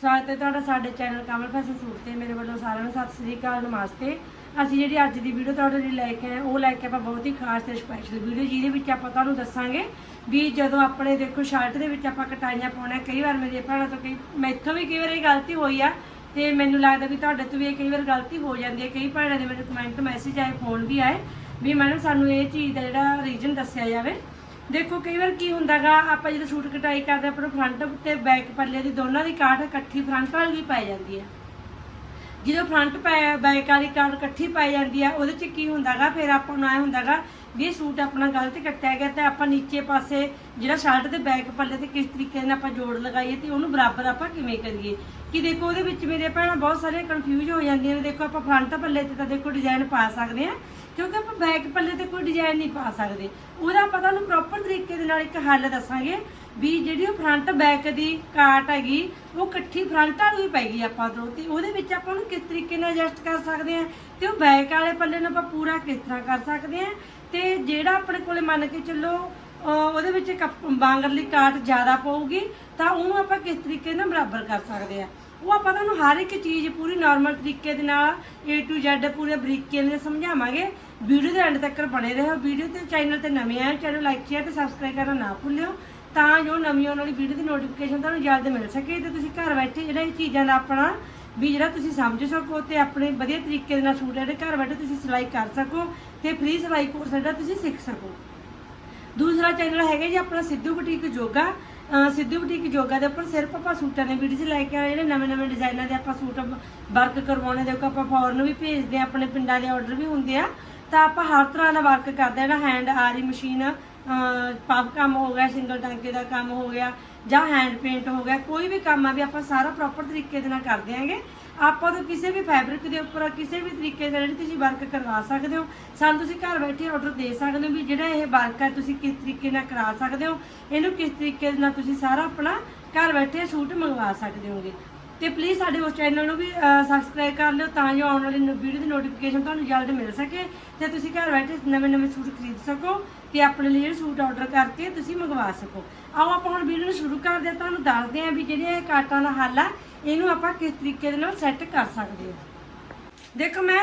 ਸਵਾਗਤ ਹੈ ਤੁਹਾਡਾ ਸਾਡੇ ਚੈਨਲ ਕਮਲ ਫੈਸ਼ਨ ਸੂਟ ਤੇ ਮੇਰੇ ਵੱਲੋਂ ਸਾਰਿਆਂ ਨੂੰ ਸਤਿ ਸ੍ਰੀ ਅਕਾਲ, ਨਮਸਤੇ। ਅਸੀਂ ਜਿਹੜੀ ਅੱਜ ਦੀ ਵੀਡੀਓ ਤੁਹਾਡੇ ਲਈ ਲੈ ਕੇ ਆਏ, ਉਹ ਲੈ ਕੇ ਆਪਾਂ ਬਹੁਤ ਹੀ ਖਾਸ ਤੇ ਸਪੈਸ਼ਲ ਵੀਡੀਓ ਜਿਹਦੇ ਵਿੱਚ ਆਪਾਂ ਤੁਹਾਨੂੰ ਦੱਸਾਂਗੇ ਵੀ ਜਦੋਂ ਆਪਣੇ ਦੇਖੋ ਸ਼ਰਟ ਦੇ ਵਿੱਚ ਆਪਾਂ ਕਟਾਈਆਂ ਪਾਉਣਾ ਕਈ ਵਾਰ ਮੇਰੇ ਭੈਣਾਂ ਤੋਂ ਕਈ ਮੈਥੋਂ ਵੀ ਕਈ ਵਾਰ ਇਹ ਗਲਤੀ ਹੋਈ ਆ, ਤੇ ਮੈਨੂੰ ਲੱਗਦਾ ਵੀ ਤੁਹਾਡੇ ਤੋਂ ਵੀ ਇਹ ਕਈ ਵਾਰ ਗਲਤੀ ਹੋ ਜਾਂਦੀ ਹੈ। ਕਈ ਭੈਣਾਂ ਦੇ ਮੈਨੂੰ ਕਮੈਂਟ ਮੈਸੇਜ ਆਏ ਫੋਨ ਵੀ ਆਏ, ਵੀ ਮੈਡਮ ਸਾਨੂੰ ਇਹ ਚੀਜ਼ ਦਾ ਜਿਹੜਾ ਰੀਜ਼ਨ ਦੱਸਿਆ ਜਾਵੇ। ਦੇਖੋ, ਕਈ ਵਾਰ ਕੀ ਹੁੰਦਾਗਾ, ਆਪਾਂ ਜਦੋਂ ਸੂਟ ਕਟਾਈ ਕਰਦੇ ਆਪਾਂ ਨੂੰ ਫਰੰਟ ਤੇ ਬੈਕ ਪੱਲੇ ਦੀ ਦੋਨਾਂ ਦੀ ਕਾਠ ਇਕੱਠੀ ਫਰੰਟ ਵਾਲੀ ਵੀ ਪੈ ਜਾਂਦੀ ਹੈ। ਜਦੋਂ ਫਰੰਟ ਪੈ ਬੈਕ ਵਾਲੀ ਕਾਠ ਇਕੱਠੀ ਪਾਈ ਜਾਂਦੀ ਹੈ, ਉਹਦੇ ਚ ਕੀ ਹੁੰਦਾਗਾ, ਫਿਰ ਆਪਾਂ ਨੂੰ ਐ ਹੁੰਦਾਗਾ ਵੀ ਸੂਟ ਆਪਣਾ ਗਲਤ ਕੱਟਿਆ ਗਿਆ ਤੇ ਆਪਾਂ ਨੀਚੇ ਪਾਸੇ ਜਿਹੜਾ ਸ਼ਰਟ ਦੇ ਬੈਕ ਪੱਲੇ ਤੇ ਕਿਸ ਤਰੀਕੇ ਨਾਲ ਆਪਾਂ ਜੋੜ ਲਗਾਈਏ ਤੇ ਉਹਨੂੰ ਬਰਾਬਰ ਆਪਾਂ ਕਿਵੇਂ ਕਰੀਏ। ਕਿ ਦੇਖੋ, ਉਹਦੇ ਵਿੱਚ ਮੇਰੇ ਭੈਣਾਂ ਬਹੁਤ ਸਾਰੀਆਂ ਕਨਫਿਊਜ਼ ਹੋ ਜਾਂਦੀਆਂ ਨੇ। ਦੇਖੋ, ਆਪਾਂ ਫਰੰਟ ਪੱਲੇ ਤੇ ਤਾਂ ਦੇਖੋ ਡਿਜ਼ਾਈਨ ਪਾ ਸਕਦੇ ਆ ਕਿਉਂਕਿ ਆਪਾਂ ਬੈਕ ਪੱਲੇ ਤੇ ਕੋਈ ਡਿਜ਼ਾਈਨ ਨਹੀਂ ਪਾ ਸਕਦੇ। ਉਹਦਾ ਆਪਾਂ ਤੁਹਾਨੂੰ ਪ੍ਰੋਪਰ ਤਰੀਕੇ ਦੇ ਨਾਲ ਇੱਕ ਹੱਲ ਦੱਸਾਂਗੇ ਵੀ ਜਿਹੜੀ ਉਹ ਫਰੰਟ ਬੈਕ ਦੀ ਕਾਟ ਹੈਗੀ, ਉਹ ਇਕੱਠੀ ਫਰੰਟ ਵਾਲੀ ਹੀ ਪੈਗੀ ਆਪਾਂ ਤੋਂ ਤੇ ਉਹਦੇ ਵਿੱਚ ਆਪਾਂ ਉਹਨੂੰ ਕਿਸ ਤਰੀਕੇ ਨਾਲ ਐਡਜਸਟ ਕਰ ਸਕਦੇ ਆ ਤੇ ਉਹ ਬੈਕ ਵਾਲੇ ਪੱਲੇ ਨੂੰ ਆਪਾਂ ਪੂਰਾ ਕਿਸ ਤਰ੍ਹਾਂ ਕਰ ਸਕਦੇ ਆ ਤੇ ਜਿਹੜਾ ਆਪਣੇ ਕੋਲੇ ਮੰਨ ਕੇ ਚੱਲੋ ਉਹਦੇ ਵਿੱਚ ਕੱਪ- ਬਾਂਗਰਲੀ ਕਾਟ ਜ਼ਿਆਦਾ ਪਊਗੀ, ਤਾਂ ਉਹਨੂੰ ਆਪਾਂ ਕਿਸ ਤਰੀਕੇ ਨਾਲ ਬਰਾਬਰ ਕਰ ਸਕਦੇ ਆ ਉਹ ਆਪਾਂ ਤੁਹਾਨੂੰ ਹਰ ਇੱਕ ਚੀਜ਼ ਪੂਰੀ ਨਾਰਮਲ ਤਰੀਕੇ ਦੇ ਨਾਲ A to Z ਪੂਰੇ ਬਰੀਕੀ ਨਾਲ ਸਮਝਾਵਾਂਗੇ। ਵੀਡੀਓ ਦੇ ਐਂਡ ਤੱਕ ਬਣੇ ਰਹੋ। ਵੀਡੀਓ ਤੇ ਚੈਨਲ ਤੇ ਨਵੇਂ ਆਏ ਚੈਨਲ ਲਾਈਕ ਸ਼ੇਅਰ ਤੇ ਸਬਸਕ੍ਰਾਈਬ ਕਰਨਾ ਨਾ ਭੁੱਲਿਓ। ਤਾਂ ਜੋ ਨਵੀਂ ਆਉਣ ਵਾਲੀ ਵੀਡੀਓ ਦੀ ਨੋਟੀਫਿਕੇਸ਼ਨ ਤੁਹਾਨੂੰ ਜਲਦ ਮਿਲ ਸਕੇ। ਤੇ ਤੁਸੀਂ ਘਰ ਬੈਠੇ ਜਿਹੜਾ ਇਹ ਚੀਜ਼ਾਂ ਦਾ ਆਪਣਾ ਵੀ ਜਿਹੜਾ ਤੁਸੀਂ ਸਮਝ ਸਕੋ ਤੇ ਆਪਣੇ ਵਧੀਆ ਤਰੀਕੇ ਦੇ ਨਾਲ ਸੂਟ ਜਿਹੜੇ ਘਰ ਬੈਠੇ ਤੁਸੀਂ ਸਿਲਾਈ ਕਰ ਸਕੋ ਤੇ ਫ੍ਰੀ ਸਿਲਾਈ ਕੋਰਸ ਜਿਹੜਾ ਤੁਸੀਂ ਸਿੱਖ ਸਕੋ। ਦੂਸਰਾ ਚੈਨਲ ਹੈਗਾ ਜੀ ਆਪਣਾ ਸਿੱਧੂ ਬੁਟੀਕ ਯੋਗਾ। ਸਿੱਧੂ ਬੁਟੀਕ ਯੋਗਾ ਦੇ ਉੱਪਰ ਸਿਰਫ ਆਪਾਂ ਸੂਟਾਂ ਦੇ ਵੀਡੀਓ ਲੈ ਕੇ ਆਏ ਜਿਹੜੇ ਨਵੇਂ ਨਵੇਂ ਡਿਜ਼ਾਈਨਾਂ ਦੇ ਆਪਾਂ ਸੂਟ ਵਰਕ ਕਰਵਾਉਣੇ ਦੇ ਆਪਾਂ ਫੋਰਨ ਵੀ ਭੇਜਦੇ ਆ ਆਪਣੇ ਪਿੰਡਾਂ ਦੇ ਆਰਡਰ ਵੀ ਹੁੰਦੇ ਆ। ਤਾਂ ਆਪਾਂ ਹਰ ਤਰ੍ਹਾਂ ਦਾ ਵਰਕ ਕਰਦੇ ਆ ਨਾ ਹੈਂਡ ਆਰੀ ਮਸ਼ੀਨ ਪਫ ਕੰਮ ਹੋ ਗਿਆ ਸਿੰਗਲ ਟਾਂਕੇ ਦਾ ਕੰਮ ਹੋ ਗਿਆ, ਜਾਂ ਹੈਂਡ ਪੇਂਟ ਹੋ ਗਿਆ, ਕੋਈ ਵੀ ਕੰਮ ਆ ਵੀ ਆਪਾਂ ਸਾਰਾ ਪ੍ਰੋਪਰ ਤਰੀਕੇ ਦੇ ਨਾਲ ਕਰਦੇ ਆਂਗੇ ਆਪਾਂ ਤੋਂ ਕਿਸੇ ਵੀ ਫੈਬਰਿਕ ਦੇ ਉੱਪਰ, ਕਿਸੇ ਵੀ ਤਰੀਕੇ ਦਾ ਜਿਹੜੀ ਤੁਸੀਂ ਵਰਕ ਕਰਵਾ ਸਕਦੇ ਹੋ, ਸਾਨੂੰ ਤੁਸੀਂ ਘਰ ਬੈਠੇ ਆਰਡਰ ਦੇ ਸਕਦੇ ਹੋ ਵੀ ਜਿਹੜਾ ਇਹ ਵਰਕ ਹੈ ਤੁਸੀਂ ਕਿਸ ਤਰੀਕੇ ਨਾਲ ਕਰਾ ਸਕਦੇ ਹੋ, ਇਹਨੂੰ ਕਿਸ ਤਰੀਕੇ ਦੇ ਨਾਲ ਤੁਸੀਂ ਸਾਰਾ ਆਪਣਾ ਘਰ ਬੈਠੇ ਸੂਟ ਮੰਗਵਾ ਸਕਦੇ ਹੋਗੇ। ਤੇ ਪਲੀਜ਼ ਸਾਡੇ ਉਸ ਚੈਨਲ ਨੂੰ ਵੀ ਸਬਸਕ੍ਰਾਈਬ ਕਰ ਲਿਓ ਤਾਂ ਜੋ ਆਉਣ ਵਾਲੀ ਵੀਡੀਓ ਦੀ ਨੋਟੀਫਿਕੇਸ਼ਨ ਤੁਹਾਨੂੰ ਜਲਦ ਮਿਲ ਸਕੇ ਤੇ ਤੁਸੀਂ ਘਰ ਬੈਠੇ ਨਵੇਂ ਨਵੇਂ ਸੂਟ ਖਰੀਦ ਸਕੋ ਤੇ ਆਪਣੇ ਲਈ ਜਿਹੜੇ ਸੂਟ ਆਰਡਰ ਕਰਕੇ ਤੁਸੀਂ ਮੰਗਵਾ ਸਕੋ। ਆਓ ਆਪਾਂ ਹੁਣ ਵੀਡੀਓ ਨੂੰ ਸ਼ੁਰੂ ਕਰਦੇ ਹਾਂ, ਤੁਹਾਨੂੰ ਦੱਸਦੇ ਹਾਂ ਵੀ ਜਿਹੜੇ ਇਹ ਕਾਟਾਂ ਦਾ ਹੱਲ ਆ, ਇਹਨੂੰ ਆਪਾਂ ਕਿਸ ਤਰੀਕੇ ਦੇ ਨਾਲ ਸੈੱਟ ਕਰ ਸਕਦੇ ਹਾਂ। ਦੇਖੋ ਮੈਂ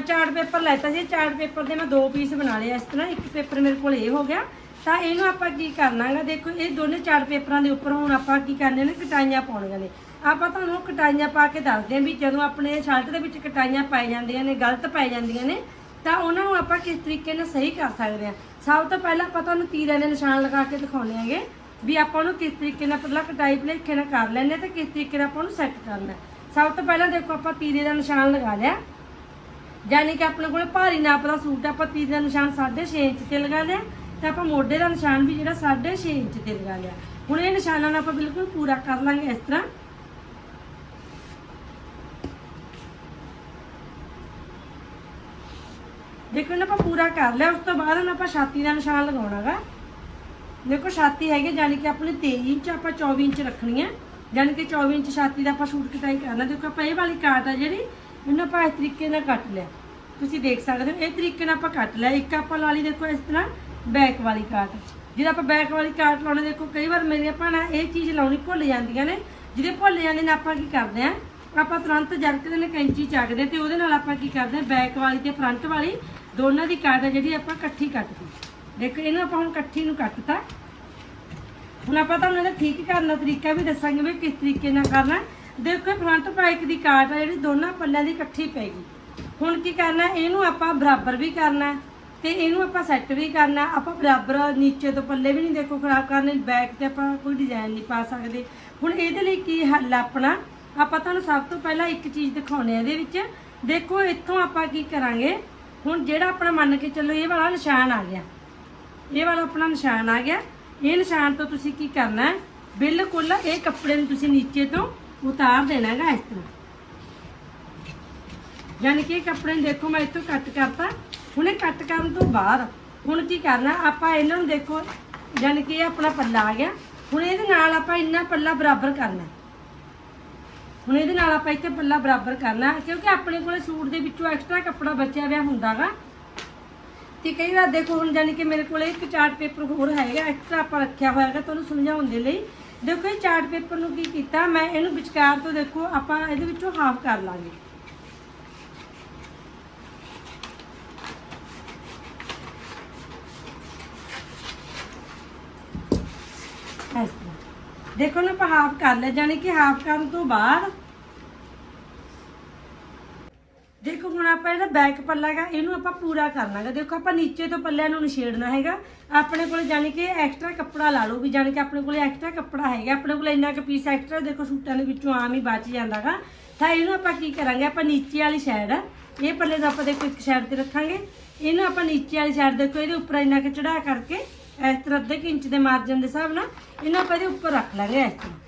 ਚਾਰਟ ਪੇਪਰ ਲੈਤਾ ਸੀ ਚਾਰਟ ਪੇਪਰ ਦੇ ਮੈਂ ਦੋ ਪੀਸ ਬਣਾ ਲਏ ਇਸ ਤਰ੍ਹਾਂ, ਇੱਕ ਪੇਪਰ ਮੇਰੇ ਕੋਲ ਇਹ ਹੋ ਗਿਆ। ਤਾਂ ਇਹਨੂੰ ਆਪਾਂ ਕੀ ਕਰਨਾਗਾ ਦੇਖੋ ਇਹ ਦੋਨੇ ਚਾਰਟ ਪੇਪਰਾਂ ਦੇ ਉੱਪਰ ਹੁਣ ਆਪਾਂ ਕੀ ਕਰਨੇ ਨੇ, ਕਟਾਈਆਂ ਪਾਉਣੀਆਂ ਨੇ। ਆਪਾਂ ਤੁਹਾਨੂੰ ਕਟਾਈਆਂ ਪਾ ਕੇ ਦੱਸਦੇ ਹਾਂ ਵੀ ਜਦੋਂ ਆਪਣੇ ਸ਼ਰਟ ਦੇ ਵਿੱਚ ਕਟਾਈਆਂ ਪਾਈ ਜਾਂਦੀਆਂ ਨੇ, ਗਲਤ ਪਾਈ ਜਾਂਦੀਆਂ ਨੇ, ਤਾਂ ਉਹਨਾਂ ਨੂੰ ਆਪਾਂ ਕਿਸ ਤਰੀਕੇ ਨਾਲ ਸਹੀ ਕਰ ਸਕਦੇ ਹਾਂ ਸਭ ਤੋਂ ਪਹਿਲਾਂ ਆਪਾਂ ਤੁਹਾਨੂੰ ਤੀਰਾਂ ਦੇ ਨਿਸ਼ਾਨ ਲਗਾ ਕੇ ਦਿਖਾਉਣੇ ਹੈਗੇ ਵੀ ਆਪਾਂ ਉਹਨੂੰ ਕਿਸ ਤਰੀਕੇ ਨਾਲ ਪਹਿਲਾਂ ਕਟਾਈ ਭਲੇਖੇ ਨਾਲ ਕਰ ਲੈਣੇ ਤੇ ਕਿਸ ਤਰੀਕੇ ਨਾਲ ਆਪਾਂ ਉਹਨੂੰ ਸੈੱਟ ਕਰਨਾ ਸਭ ਤੋਂ ਪਹਿਲਾਂ ਦੇਖੋ ਆਪਾਂ ਤੀਰੇ ਦਾ ਨਿਸ਼ਾਨ ਲਗਾ ਲਿਆ। ਯਾਨੀ ਕਿ ਆਪਣੇ ਕੋਲ ਭਾਰੀ ਨਾਪ ਦਾ ਸੂਟ ਆਪਾਂ ਤੀਰੇ ਦਾ ਨਿਸ਼ਾਨ 6.5 ਇੰਚ ਤੇ ਲਗਾ ਲਿਆ ਤੇ ਆਪਾਂ ਮੋਢੇ ਦਾ ਨਿਸ਼ਾਨ ਵੀ ਜਿਹੜਾ 6.5 ਇੰਚ ਤੇ ਲਗਾ ਲਿਆ। ਹੁਣ ਇਹ ਨਿਸ਼ਾਨਾਂ ਨੂੰ ਆਪਾਂ ਬਿਲਕੁਲ ਪੂਰਾ ਕਰ ਲਾਂਗੇ ਇਸ ਤਰ੍ਹਾਂ। ਦੇਖੋ ਇਹਨਾਂ ਆਪਾਂ ਪੂਰਾ ਕਰ ਲਿਆ, ਉਸ ਤੋਂ ਬਾਅਦ ਹੁਣ ਆਪਾਂ ਛਾਤੀ ਦਾ ਨਿਸ਼ਾਨ ਲਗਾਉਣਾਗਾ। ਦੇਖੋ ਛਾਤੀ ਹੈਗੀ ਯਾਨੀ ਕਿ ਆਪਣੀ 23 ਇੰਚ, ਆਪਾਂ 24 ਇੰਚ ਰੱਖਣੀ ਹੈ ਯਾਨੀ ਕਿ 24 ਇੰਚ ਛਾਤੀ ਦਾ ਆਪਾਂ ਸ਼ੂਟ ਕਟਾਈ ਕਰਨਾ। ਦੇਖੋ ਆਪਾਂ ਇਹ ਵਾਲੀ ਕਾਟ ਆ ਜਿਹੜੀ, ਇਹਨੂੰ ਆਪਾਂ ਇਸ ਤਰੀਕੇ ਨਾਲ ਕੱਟ ਲਿਆ। ਤੁਸੀਂ ਦੇਖ ਸਕਦੇ ਹੋ, ਇਹ ਤਰੀਕੇ ਨਾਲ ਆਪਾਂ ਕੱਟ ਲਿਆ। ਇੱਕ ਆਪਾਂ ਲਾ ਲਈ ਦੇਖੋ ਇਸ ਤਰ੍ਹਾਂ ਬੈਕ ਵਾਲੀ ਕਾਟ ਜਦੋਂ ਆਪਾਂ ਬੈਕ ਵਾਲੀ ਕਾਟ ਲਾਉਣੇ, ਦੇਖੋ ਕਈ ਵਾਰ ਮੇਰੀਆਂ ਭੈਣਾਂ ਇਹ ਚੀਜ਼ ਲਾਉਣੀ ਭੁੱਲ ਜਾਂਦੀਆਂ ਨੇ। ਜਿਹਦੇ ਭੁੱਲ ਜਾਂਦੇ ਨੇ, ਆਪਾਂ ਕੀ ਕਰਦੇ ਆ? ਆਪਾਂ ਤੁਰੰਤ ਜਰਕਦੇ ਨੇ ਕੈਂਚੀ ਚੱਕਦੇ ਤੇ ਉਹਦੇ ਨਾਲ ਆਪਾਂ ਕੀ ਕਰਦੇ ਆ? ਬੈਕ ਵਾਲੀ ਤੇ ਫਰੰਟ ਵਾਲੀ ਦੋਨਾਂ ਦੀ ਕਾਟ ਆ ਜਿਹੜੀ ਆਪਾਂ ਇਕੱਠੀ ਕੱਟਦੀ ਦੇਖੋ, ਇਹਨੂੰ ਆਪਾਂ ਹੁਣ ਇਕੱਠੀ ਨੂੰ ਕੱਟਤਾ। ਹੁਣ ਆਪਾਂ ਤੁਹਾਨੂੰ ਇਹਦਾ ਠੀਕ ਕਰਨ ਦਾ ਤਰੀਕਾ ਵੀ ਦੱਸਾਂਗੇ ਵੀ ਕਿਸ ਤਰੀਕੇ ਨਾਲ ਕਰਨਾ। ਦੇਖੋ ਫਰੰਟ ਪਾਈਕ ਦੀ ਕਾਟ ਆ, ਜਿਹੜੀ ਦੋਨਾਂ ਪੱਲਿਆਂ ਦੀ ਇਕੱਠੀ ਪੈਗੀ ਹੁਣ ਕੀ ਕਰਨਾ, ਇਹਨੂੰ ਆਪਾਂ ਬਰਾਬਰ ਵੀ ਕਰਨਾ ਹੈ ਤੇ ਇਹਨੂੰ ਆਪਾਂ ਸੈੱਟ ਵੀ ਕਰਨਾ ਆਪਾਂ ਬਰਾਬਰ ਨੀਚੇ ਤੋਂ ਪੱਲੇ ਵੀ ਨਹੀਂ ਦੇਖੋ ਖਰਾਬ ਕਰਨੇ ਬੈਕ ਤੇ ਆਪਾਂ ਕੋਈ ਡਿਜ਼ਾਈਨ ਨਹੀਂ ਪਾ ਸਕਦੇ। ਹੁਣ ਇਹਦੇ ਲਈ ਕੀ ਹੱਲ ਆ ਆਪਣਾ? ਆਪਾਂ ਤੁਹਾਨੂੰ ਸਭ ਤੋਂ ਪਹਿਲਾਂ ਇੱਕ ਚੀਜ਼ ਦਿਖਾਉਣੇ ਆ ਇਹਦੇ ਵਿੱਚ। ਦੇਖੋ, ਇੱਥੋਂ ਆਪਾਂ ਕੀ ਕਰਾਂਗੇ? ਹੁਣ ਜਿਹੜਾ ਆਪਣਾ ਮੰਨ ਕੇ ਚੱਲੋ ਇਹ ਵਾਲਾ ਨਿਸ਼ਾਨ ਆ ਗਿਆ। ਇਹ ਵਾਲਾ ਆਪਣਾ ਨਿਸ਼ਾਨ ਆ ਗਿਆ। ਇਹ ਨਿਸ਼ਾਨ ਤੋਂ ਤੁਸੀਂ ਕੀ ਕਰਨਾ ਹੈ? ਬਿਲਕੁਲ ਇਹ ਕੱਪੜੇ ਨੂੰ ਤੁਸੀਂ ਨੀਚੇ ਤੋਂ ਉਤਾਰ ਦੇਣਾ ਹੈਗਾ ਇਸ ਤਰ੍ਹਾਂ। ਯਾਨੀ ਕਿ ਇਹ ਕੱਪੜੇ ਨੂੰ ਦੇਖੋ, ਮੈਂ ਇੱਥੋਂ ਕੱਟ ਕਰਤਾ। ਹੁਣ ਇਹ ਕੱਟ ਕਰਨ ਤੋਂ ਬਾਅਦ ਹੁਣ ਕੀ ਕਰਨਾ, ਆਪਾਂ ਇਹਨਾਂ ਨੂੰ ਦੇਖੋ, ਯਾਨੀ ਕਿ ਇਹ ਆਪਣਾ ਪੱਲਾ ਆ ਗਿਆ। ਹੁਣ ਇਹਦੇ ਨਾਲ ਆਪਾਂ ਇੰਨਾ ਪੱਲਾ ਬਰਾਬਰ ਕਰਨਾ ਹੁਣ ਇਹਦੇ ਨਾਲ ਆਪਾਂ ਇੱਥੇ ਪੱਲਾ ਬਰਾਬਰ ਕਰਨਾ ਕਿਉਂਕਿ ਆਪਣੇ ਕੋਲੇ ਸੂਟ ਦੇ ਵਿੱਚੋਂ ਐਕਸਟਰਾ ਕੱਪੜਾ ਬਚਿਆ ਹੋਇਆ ਹੁੰਦਾਗਾ। ਤੇ ਕਈ ਵਾਰ ਦੇਖੋ, ਹੁਣ ਜਾਨੀ ਕਿ ਮੇਰੇ ਕੋਲੇ ਇੱਕ ਚਾਰਟ ਪੇਪਰ ਹੋਰ ਹੈਗਾ ਐਕਸਟਰਾ ਆਪਾਂ ਰੱਖਿਆ ਹੋਇਆ ਹੈਗਾ, ਤੁਹਾਨੂੰ ਸਮਝਾਉਣ ਦੇ ਲਈ। ਦੇਖੋ, ਇਹ ਚਾਰਟ ਪੇਪਰ ਨੂੰ ਕੀ ਕੀਤਾ, ਮੈਂ ਇਹਨੂੰ ਵਿਚਕਾਰ ਤੋਂ ਦੇਖੋ, ਆਪਾਂ ਇਹਦੇ ਵਿੱਚੋਂ ਹਾਫ ਕਰ ਲਾਂਗੇ। ਇਸ ਦੇਖੋ ਨਾ, ਆਪਾਂ ਹਾਫ ਕਰ ਲਿਆ ਜਾਨੀ ਕਿ ਹਾਫ ਕਰਨ ਤੋਂ ਬਾਅਦ ਦੇਖੋ, ਹੁਣ ਆਪਾਂ ਜਿਹੜਾ ਬੈਕ ਪੱਲਾ ਹੈਗਾ, ਇਹਨੂੰ ਆਪਾਂ ਪੂਰਾ ਕਰਨਾਗਾ। ਦੇਖੋ, ਆਪਾਂ ਨੀਚੇ ਤੋਂ ਪੱਲਿਆਂ ਨੂੰ ਨਿਸ਼ੇੜਨਾ ਹੈਗਾ। ਆਪਣੇ ਕੋਲ ਜਾਨੀ ਕਿ ਐਕਸਟਰਾ ਕੱਪੜਾ ਲਾ ਲਓ ਵੀ ਜਾਨੀ ਕਿ ਆਪਣੇ ਕੋਲ ਐਕਸਟਰਾ ਕੱਪੜਾ ਹੈਗਾ। ਆਪਣੇ ਕੋਲ ਇੰਨਾ ਕੁ ਪੀਸ ਐਕਸਟਰਾ ਦੇਖੋ, ਸੂਟਾਂ ਦੇ ਵਿੱਚੋਂ ਆਮ ਹੀ ਬਚ ਜਾਂਦਾਗਾ। ਤਾਂ ਇਹਨੂੰ ਆਪਾਂ ਕੀ ਕਰਾਂਗੇ, ਆਪਾਂ ਨੀਚੇ ਵਾਲੀ ਸਾਈਡ ਇਹ ਪੱਲੇ ਦਾ ਆਪਾਂ ਦੇਖੋ ਇੱਕ ਸਾਈਡ ਤੇ ਰੱਖਾਂਗੇ। ਇਹਨੂੰ ਆਪਾਂ ਨੀਚੇ ਵਾਲੀ ਸਾਈਡ ਦੇਖੋ, ਇਹਦੇ ਉੱਪਰ ਇੰਨਾ ਕੁ ਚੜਾ ਕਰਕੇ ਇਸ ਤਰ੍ਹਾਂ ਅੱਧੇ ਕੁ ਇੰਚ ਦੇ ਮਾਰਜਨ ਦੇ ਹਿਸਾਬ ਨਾਲ ਇਹਨੂੰ ਆਪਾਂ ਇਹਦੇ ਉੱਪਰ ਰੱਖ ਲਾਂਗੇ ਇਸ ਤਰ੍ਹਾਂ।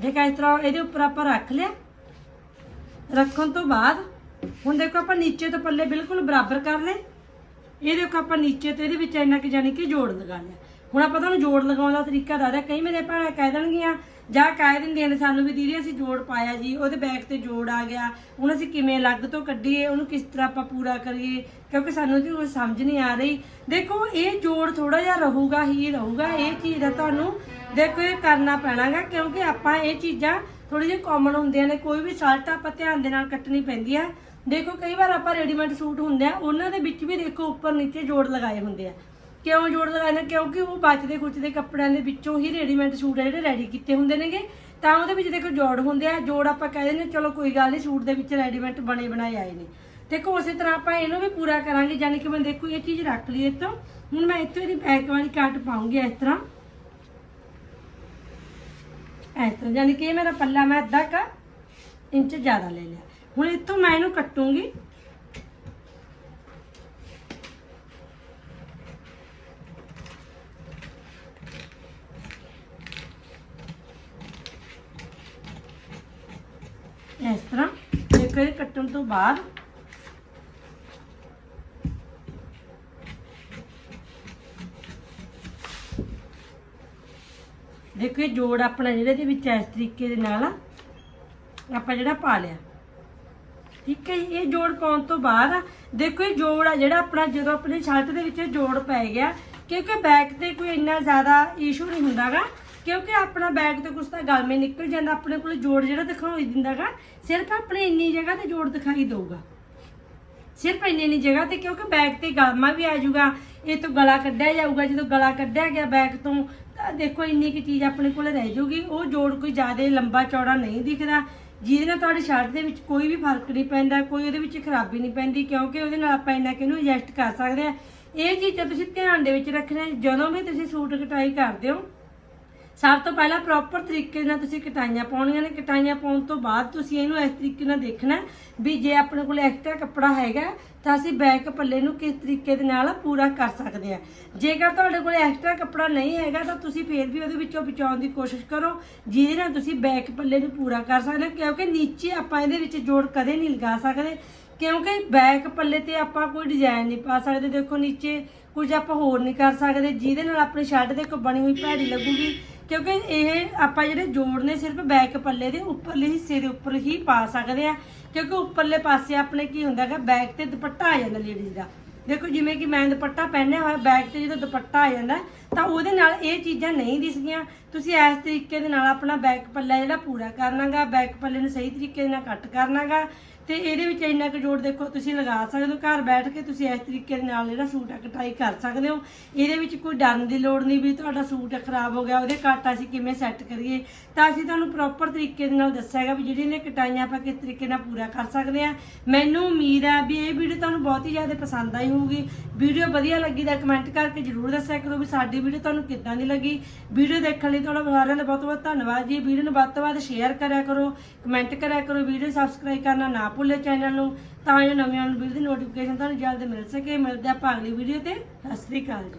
ਦੇਖਾ ਇਸ ਤਰ੍ਹਾਂ ਇਹਦੇ ਉੱਪਰ ਆਪਾਂ ਰੱਖ ਲਿਆ। ਰੱਖਣ ਤੋਂ ਬਾਅਦ ਹੁਣ ਦੇਖੋ ਆਪਾਂ ਨੀਚੇ ਤੋਂ ਪੱਲੇ ਬਿਲਕੁਲ ਬਰਾਬਰ ਕਰ ਲਏ। ਇਹ ਦੇਖੋ ਆਪਾਂ ਨੀਚੇ ਤੇ ਇਹਦੇ ਵਿੱਚ ਇੰਨਾ ਕਿ ਜਾਨੀ ਕਿ ਜੋੜ ਲਗਾ ਲਿਆ। ਹੁਣ ਆਪਾਂ ਤੁਹਾਨੂੰ ਜੋੜ ਲਗਾਉਣ ਦਾ ਤਰੀਕਾ ਦੱਸਦਾ ਕਈ ਮੇਰੇ ਭੈਣਾਂ ਕਹਿ ਦੇਣਗੀਆਂ, ਜਾਂ ਕਹਿ ਦਿੰਦੀਆਂ ਨੇ ਸਾਨੂੰ ਵੀ ਦੀਦੀ, ਅਸੀਂ ਜੋੜ ਪਾਇਆ ਜੀ, ਉਹਦੇ ਬੈਕ ਤੇ ਜੋੜ ਆ ਗਿਆ। ਹੁਣ ਅਸੀਂ ਕਿਵੇਂ ਅਲੱਗ ਤੋਂ ਕੱਢੀਏ, ਉਹਨੂੰ ਕਿਸ ਤਰ੍ਹਾਂ ਆਪਾਂ ਪੂਰਾ ਕਰੀਏ? ਕਿਉਂਕਿ ਸਾਨੂੰ ਜੀ ਉਹ ਸਮਝ ਨਹੀਂ ਆ ਰਹੀ। ਦੇਖੋ, ਇਹ ਜੋੜ ਥੋੜਾ ਜਿਹਾ ਰਹੂਗਾ ਹੀ ਰਹੂਗਾ, ਇਹ ਚੀਜ਼ ਦਾ ਤੁਹਾਨੂੰ ਦੇਖੋ, ਇਹ ਕਰਨਾ ਪੈਣਾਗਾ, ਕਿਉਂਕਿ ਆਪਾਂ ਇਹ ਚੀਜ਼ਾਂ ਥੋੜੀ ਜਿਹੀ ਕਾਮਨ ਹੁੰਦੀਆਂ ਨੇ, ਕੋਈ ਵੀ ਸ਼ਰਟ ਆਪਾਂ ਧਿਆਨ ਦੇ ਨਾਲ ਕੱਟਣੀ ਪੈਂਦੀ ਆ। ਦੇਖੋ, ਕਈ ਵਾਰ ਆਪਾਂ ਰੈਡੀਮੇਡ ਸੂਟ ਹੁੰਦੇ ਆ, ਉਹਨਾਂ ਦੇ ਵਿੱਚ ਵੀ ਦੇਖੋ ਉੱਪਰ ਨੀਚੇ ਜੋੜ ਲਗਾਏ ਹੁੰਦੇ ਆ। ਕਿਉਂ ਜੋੜ ਲਗਾਏ ਕਿਉਂਕਿ ਉਹ ਬਚਦੇ ਕੁਚਦੇ ਕੱਪੜਿਆਂ ਦੇ ਵਿੱਚੋਂ ਹੀ ਰੈਡੀਮੇਡ ਸੂਟ ਆ ਜਿਹੜੇ ਰੈਡੀ ਕੀਤੇ ਹੁੰਦੇ ਨੇਗੇ। ਤਾਂ ਉਹਦੇ ਵਿੱਚ ਦੇਖੋ ਜੋੜ ਹੁੰਦੇ ਆ, ਜੋੜ ਆਪਾਂ ਕਹਿੰਦੇ ਨੇ ਚਲੋ ਕੋਈ ਗੱਲ ਨਹੀਂ, ਸੂਟ ਦੇ ਵਿੱਚ ਰੈਡੀਮੇਡ ਬਣੇ ਬਣਾਏ ਆਏ ਨੇ। ਦੇਖੋ ਉਸੇ ਤਰ੍ਹਾਂ ਆਪਾਂ ਇਹਨੂੰ ਵੀ ਪੂਰਾ ਕਰਾਂਗੇ, ਯਾਨੀ ਕਿ ਮੈਂ ਦੇਖੋ ਇਹ ਚੀਜ਼ ਰੱਖ ਲਈ ਇੱਥੋਂ ਹੁਣ ਮੈਂ ਇੱਥੋਂ ਇਹਦੀ ਬੈਕ ਵਾਲੀ ਕੱਟ ਪਾਉਂਗੀ ਇਸ ਤਰ੍ਹਾਂ। ਇਸ ਤਰ੍ਹਾਂ, ਯਾਨੀ ਕਿ ਇਹ ਮੇਰਾ ਪੱਲਾ ਮੈਂ ਅੱਧਾ ਕਾ ਇੰਚ ਜ਼ਿਆਦਾ ਲੈ ਲਿਆ। ਹੁਣ ਇੱਥੋਂ ਮੈਂ ਇਹਨੂੰ ਕੱਟੂੰਗੀ। ਇਸ ਤਰ੍ਹਾਂ। ਦੇਖੋ, ਇਹ ਕੱਟਣ ਤੋਂ ਬਾਅਦ ਦੇਖੋ, ਇਹ ਜੋੜ ਆਪਣਾ ਜਿਹੜਾ ਦੇ ਵਿੱਚ ਇਸ ਤਰੀਕੇ ਦੇ ਨਾਲ ਆਪਾਂ ਜਿਹੜਾ ਪਾ ਲਿਆ। ਠੀਕ ਹੈ ਇਹ ਜੋੜ ਪਾਉਣ ਤੋਂ ਬਾਅਦ ਦੇਖੋ, ਇਹ ਜੋੜ ਆ ਜਿਹੜਾ ਆਪਣਾ, ਜਦੋਂ ਆਪਣੇ ਸ਼ਰਟ ਦੇ ਵਿੱਚ ਜੋੜ ਪੈ ਗਿਆ, ਕਿਉਂਕਿ ਬੈਕ ਤੇ ਕੋਈ ਇੰਨਾ ਜ਼ਿਆਦਾ ਇਸ਼ੂ ਨਹੀਂ ਹੁੰਦਾਗਾ। ਕਿਉਂਕਿ ਆਪਣਾ ਬੈਗ ਤੇ ਕੁਛ ਤਾਂ ਗਲਮੇ ਨਿਕਲ ਜਾਂਦਾ, ਆਪਣੇ ਕੋਲ ਜੋੜ ਜਿਹੜਾ ਦਿਖਾਈ ਦਿੰਦਾਗਾ ਸਿਰਫ ਆਪਣੇ ਇੰਨੀ ਜਗ੍ਹਾ ਤੇ ਜੋੜ ਦਿਖਾਈ ਦਊਗਾ। ਸਿਰਫ ਇੰਨੀ ਇੰਨੀ ਜਗ੍ਹਾ ਤੇ, ਕਿਉਂਕਿ ਬੈਗ ਤੇ ਗਲਮਾ ਵੀ ਆ ਜਾਊਗਾ, ਇਹ ਤੋਂ ਗਲਾ ਕੱਢਿਆ ਜਾਊਗਾ, ਜਦੋਂ ਗਲਾ ਕੱਢਿਆ ਗਿਆ ਬੈਗ ਤੋਂ, ਤਾਂ ਦੇਖੋ ਇੰਨੀ ਕੀ ਚੀਜ਼ ਆਪਣੇ ਕੋਲ ਰਹਿ ਜਾਊਗੀ ਉਹ ਜੋੜ ਕੋਈ ਜ਼ਿਆਦਾ ਲੰਬਾ ਚੌੜਾ ਨਹੀਂ ਦਿਖਦਾ, ਜਿਹਦੇ ਨਾਲ ਤੁਹਾਡੀ ਸ਼ਰਟ ਦੇ ਵਿੱਚ ਕੋਈ ਵੀ ਫ਼ਰਕ ਨਹੀਂ ਪੈਂਦਾ, ਕੋਈ ਉਹਦੇ ਵਿੱਚ ਖਰਾਬੀ ਨਹੀਂ ਪੈਂਦੀ, ਕਿਉਂਕਿ ਉਹਦੇ ਨਾਲ ਆਪਾਂ ਇੰਨਾ ਕਿ ਇਹਨੂੰ ਐਡਜਸਟ ਕਰ ਸਕਦੇ ਆ। ਇਹ ਚੀਜ਼ਾਂ ਤੁਸੀਂ ਧਿਆਨ ਦੇ ਵਿੱਚ ਰੱਖਣਾ ਜਦੋਂ ਵੀ ਤੁਸੀਂ ਸੂਟ ਕਟਾਈ ਕਰਦੇ ਹੋ ਸਭ ਤੋਂ ਪਹਿਲਾਂ ਪ੍ਰੋਪਰ ਤਰੀਕੇ ਨਾਲ ਤੁਸੀਂ ਕਟਾਈਆਂ ਪਾਉਣੀਆਂ ਨੇ। ਕਟਾਈਆਂ ਪਾਉਣ ਤੋਂ ਬਾਅਦ ਤੁਸੀਂ ਇਹਨੂੰ ਇਸ ਤਰੀਕੇ ਨਾਲ ਦੇਖਣਾ ਵੀ ਜੇ ਆਪਣੇ ਕੋਲ ਐਕਸਟਰਾ ਕੱਪੜਾ ਹੈਗਾ ਤਾਂ ਅਸੀਂ ਬੈਕ ਪੱਲੇ ਨੂੰ ਕਿਸ ਤਰੀਕੇ ਦੇ ਨਾਲ ਪੂਰਾ ਕਰ ਸਕਦੇ ਆ ਜੇਕਰ ਤੁਹਾਡੇ ਕੋਲ ਐਕਸਟਰਾ ਕੱਪੜਾ ਨਹੀਂ ਹੈਗਾ, ਤਾਂ ਤੁਸੀਂ ਫੇਰ ਵੀ ਉਹਦੇ ਵਿੱਚੋਂ ਬਚਾਉਣ ਦੀ ਕੋਸ਼ਿਸ਼ ਕਰੋ, ਜਿਹਦੇ ਨਾਲ ਤੁਸੀਂ ਬੈਕ ਪੱਲੇ ਨੂੰ ਪੂਰਾ ਕਰ ਸਕਦੇ ਕਿਉਂਕਿ ਨੀਚੇ ਆਪਾਂ ਇਹਦੇ ਵਿੱਚ ਜੋੜ ਕਦੇ ਨਹੀਂ ਲਗਾ ਸਕਦੇ। ਕਿਉਂਕਿ ਬੈਕ ਪੱਲੇ ਤੇ ਆਪਾਂ ਕੋਈ ਡਿਜ਼ਾਈਨ ਨਹੀਂ ਪਾ ਸਕਦੇ। ਦੇਖੋ, ਨੀਚੇ ਕੁਝ ਆਪਾਂ ਹੋਰ ਨਹੀਂ ਕਰ ਸਕਦੇ, ਜਿਹਦੇ ਨਾਲ ਆਪਣੀ ਸ਼ਰਟ ਦੇ ਕੋ ਬਣੀ ਹੋਈ ਭੈੜੀ ਲੱਗੂਗੀ। ਕਿਉਂਕਿ ਇਹ ਆਪਾਂ ਜਿਹੜੇ ਜੋੜ ਨੇ ਸਿਰਫ ਬੈਕ ਪੱਲੇ ਦੇ ਉੱਪਰਲੇ ਹਿੱਸੇ ਦੇ ਉੱਪਰ ਹੀ ਪਾ ਸਕਦੇ ਆ। ਕਿਉਂਕਿ ਉੱਪਰਲੇ ਪਾਸੇ ਆਪਣੇ ਕੀ ਹੁੰਦਾ ਹੈਗਾ, ਬੈਕ ਤੇ ਦੁਪੱਟਾ ਆ ਜਾਂਦਾ ਲੇਡੀਜ਼ ਦਾ। ਦੇਖੋ ਜਿਵੇਂ ਕਿ ਮੈਂ ਦੁਪੱਟਾ ਪਹਿਨਿਆ ਹੋਇਆ, ਬੈਕ ਤੇ ਜਦੋਂ ਦੁਪੱਟਾ ਆ ਜਾਂਦਾ, ਤਾਂ ਉਹਦੇ ਨਾਲ ਇਹ ਚੀਜ਼ਾਂ ਨਹੀਂ ਦਿਸਦੀਆਂ। ਤੁਸੀਂ ਇਸ ਤਰੀਕੇ ਦੇ ਨਾਲ ਆਪਣਾ ਬੈਕ ਪੱਲਾ ਜਿਹੜਾ ਪੂਰਾ ਕਰਨਾਗਾ, ਬੈਕ ਪੱਲੇ ਨੂੰ ਸਹੀ ਤਰੀਕੇ ਦੇ ਨਾਲ ਕੱਟ ਕਰਨਾਗਾ। ਤੇ ਇਹਦੇ ਵਿੱਚ ਇੰਨਾ ਕੁ ਜੋੜ ਦੇਖੋ, ਤੁਸੀਂ ਲਗਾ ਸਕਦੇ ਹੋ, ਘਰ ਬੈਠ ਕੇ ਤੁਸੀਂ ਇਸ ਤਰੀਕੇ ਦੇ ਨਾਲ ਜਿਹੜਾ ਸੂਟ ਆ ਕਟਾਈ ਕਰ ਸਕਦੇ ਹੋ। ਇਹਦੇ ਵਿੱਚ ਕੋਈ ਡਰਨ ਦੀ ਲੋੜ ਨਹੀਂ ਵੀ ਤੁਹਾਡਾ ਸੂਟ ਖਰਾਬ ਹੋ ਗਿਆ, ਉਹਦੇ ਕੱਟ ਅਸੀਂ ਕਿਵੇਂ ਸੈੱਟ ਕਰੀਏ। ਤਾਂ ਅਸੀਂ ਤੁਹਾਨੂੰ ਪ੍ਰੋਪਰ ਤਰੀਕੇ ਦੇ ਨਾਲ ਦੱਸਿਆ ਹੈਗਾ ਵੀ ਜਿਹੜੀ ਨੇ ਕਟਾਈਆਂ ਆਪਾਂ ਕਿਸ ਤਰੀਕੇ ਨਾਲ ਪੂਰਾ ਕਰ ਸਕਦੇ ਆ ਮੈਨੂੰ ਉਮੀਦ ਹੈ ਵੀ ਇਹ ਵੀਡੀਓ ਤੁਹਾਨੂੰ ਬਹੁਤ ਹੀ ਜ਼ਿਆਦਾ ਪਸੰਦ ਆਈ ਹੋਊਗੀ। ਵੀਡੀਓ ਵਧੀਆ ਲੱਗੀ ਤਾਂ ਕਮੈਂਟ ਕਰਕੇ ਜਰੂਰ ਦੱਸਿਆ ਕਰੋ ਵੀ ਸਾਡੀ ਵੀਡੀਓ ਤੁਹਾਨੂੰ ਕਿੱਦਾਂ ਦੀ ਲੱਗੀ। ਵੀਡੀਓ ਦੇਖਣ ਲਈ ਤੁਹਾਡਾ ਸਾਰਿਆਂ ਦਾ ਬਹੁਤ ਬਹੁਤ ਧੰਨਵਾਦ ਜੀ। ਵੀਡੀਓ ਨੂੰ ਵੱਧ ਤੋਂ ਵੱਧ ਸ਼ੇਅਰ ਕਰਿਆ ਕਰੋ ਕਮੈਂਟ ਕਰਿਆ ਕਰੋ, ਵੀਡੀਓ ਸਬਸਕ੍ਰਾਈਬ ਕਰਨਾ ਨਾ ਭੁੱਲਿਓ ਚੈਨਲ ਨੂੰ, ਤਾਂ ਜੋ ਨਵੀਆਂ ਵੀਡੀਓ ਦੀ ਨੋਟੀਫਿਕੇਸ਼ਨ ਤੁਹਾਨੂੰ ਜਲਦ ਮਿਲ ਸਕੇ। ਮਿਲਦੇ ਆਪਾਂ ਅਗਲੀ ਵੀਡੀਓ ਤੇ। ਸਤਿ ਸ੍ਰੀ ਅਕਾਲ ਜੀ।